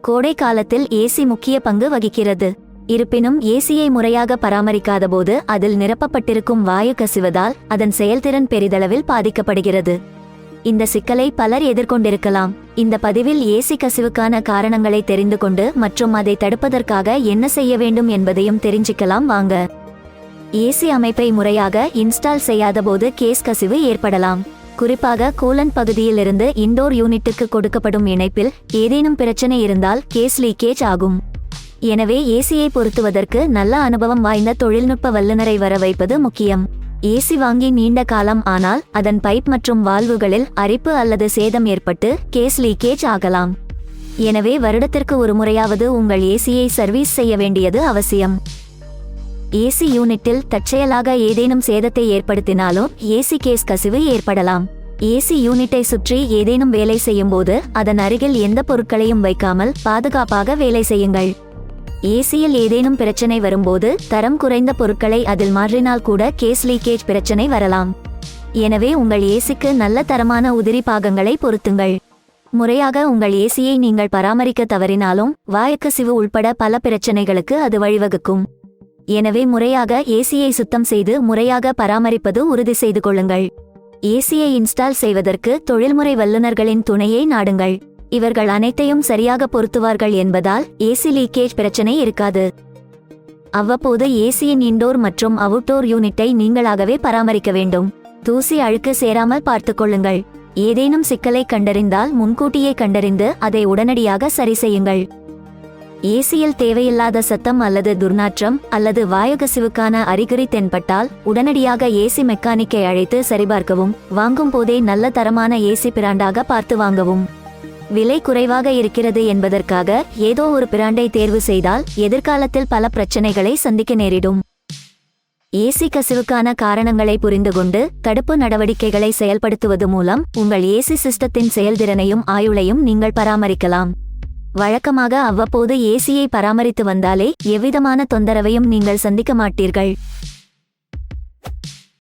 கோடை காலத்தில் ஏசி முக்கிய பங்கு வகிக்கிறது. இருப்பினும் ஏசியை முறையாக பராமரிக்காதபோது அதில் நிரப்பப்பட்டிருக்கும் வாயு கசிவதால் அதன் செயல்திறன் பெரிதளவில் பாதிக்கப்படுகிறது. இந்த சிக்கலை பலர் எதிர்கொண்டிருக்கலாம். இந்த பதிவில் ஏசி கசிவுக்கான காரணங்களை தெரிந்து கொண்டு மற்றும் அதை தடுப்பதற்காக என்ன செய்ய வேண்டும் என்பதையும் தெரிஞ்சுக்கலாம் வாங்க. ஏசி அமைப்பை முறையாக இன்ஸ்டால் செய்யாதபோது கேஸ் கசிவு ஏற்படலாம். குறிப்பாக கூலன் பகுதியிலிருந்து இண்டோர் யூனிட்டுக்கு கொடுக்கப்படும் இணைப்பில் ஏதேனும் பிரச்சனை இருந்தால் கேஸ் லீக்கேஜ் ஆகும். எனவே ஏசியை பொருத்துவதற்கு நல்ல அனுபவம் வாய்ந்த தொழில்நுட்ப வல்லுநரை வர வைப்பது முக்கியம். ஏசி வாங்கி நீண்ட காலம் ஆனால் அதன் பைப் மற்றும் வால்வுகளில் அரிப்பு அல்லது சேதம் ஏற்பட்டு கேஸ் லீக்கேஜ் ஆகலாம். எனவே வருடத்திற்கு ஒரு முறையாவது உங்கள் ஏசியை சர்வீஸ் செய்ய வேண்டியது அவசியம். ஏசி யூனிட்டில் தற்செயலாக ஏதேனும் சேதத்தை ஏற்படுத்தினாலும் ஏசி கேஸ் கசிவு ஏற்படலாம். ஏசி யூனிட்டை சுற்றி ஏதேனும் வேலை செய்யும்போது அதன் அருகில் எந்த பொருட்களையும் வைக்காமல் பாதுகாப்பாக வேலை செய்யுங்கள். ஏசியில் ஏதேனும் பிரச்சனை வரும்போது தரம் குறைந்த பொருட்களை அதில் மாற்றினால் கூட கேஸ் லீக்கேஜ் பிரச்சனை வரலாம். எனவே உங்கள் ஏசிக்கு நல்ல தரமான உதிரி பாகங்களை பொருத்துங்கள். முறையாக உங்கள் ஏசியை நீங்கள் பராமரிக்க தவறினாலும் வாயக்கசிவு உள்பட பல பிரச்சனைகளுக்கு அது வழிவகுக்கும். எனவே முறையாக ஏசியை சுத்தம் செய்து முறையாக பராமரிப்பது உறுதி செய்து கொள்ளுங்கள். ஏசியை இன்ஸ்டால் செய்வதற்கு தொழில்முறை வல்லுநர்களின் துணையை நாடுங்கள். இவர்கள் அனைத்தையும் சரியாக பொருத்துவார்கள் என்பதால் ஏசி லீக்கேஜ் பிரச்சனை இருக்காது. அவ்வப்போது ஏசியின் இன்டோர் மற்றும் அவுட்டோர் யூனிட்டை நீங்களாகவே பராமரிக்க வேண்டும். தூசி அழுக்கு சேராமல் பார்த்துக்கொள்ளுங்கள் ஏதேனும் சிக்கலை கண்டறிந்தால் முன்கூட்டியே கண்டறிந்து அதை உடனடியாக சரி செய்யுங்கள். ஏசியில் தேவையில்லாத சத்தம் அல்லது துர்நாற்றம் அல்லது வாயுகசிவுக்கான அறிகுறி தென்பட்டால் உடனடியாக ஏசி மெக்கானிக்கை அழைத்து சரிபார்க்கவும் வாங்கும் போதே நல்ல தரமான ஏசி பிராண்டாக பார்த்து வாங்கவும். விலை குறைவாக இருக்கிறது என்பதற்காக ஏதோ ஒரு பிராண்டை தேர்வு செய்தால் எதிர்காலத்தில் பல பிரச்சனைகளை சந்திக்க நேரிடும். ஏசி கசிவுக்கான காரணங்களை புரிந்து கொண்டு தடுப்பு நடவடிக்கைகளை செயல்படுத்துவது மூலம் உங்கள் ஏசி சிஸ்டத்தின் செயல்திறனையும் ஆயுளையும் நீங்கள் பராமரிக்கலாம். வழக்கமாக அவ்வப்போது ஏசியை பராமரித்து வந்தாலே எவ்விதமான தொந்தரவையும் நீங்கள் சந்திக்க மாட்டீர்கள்.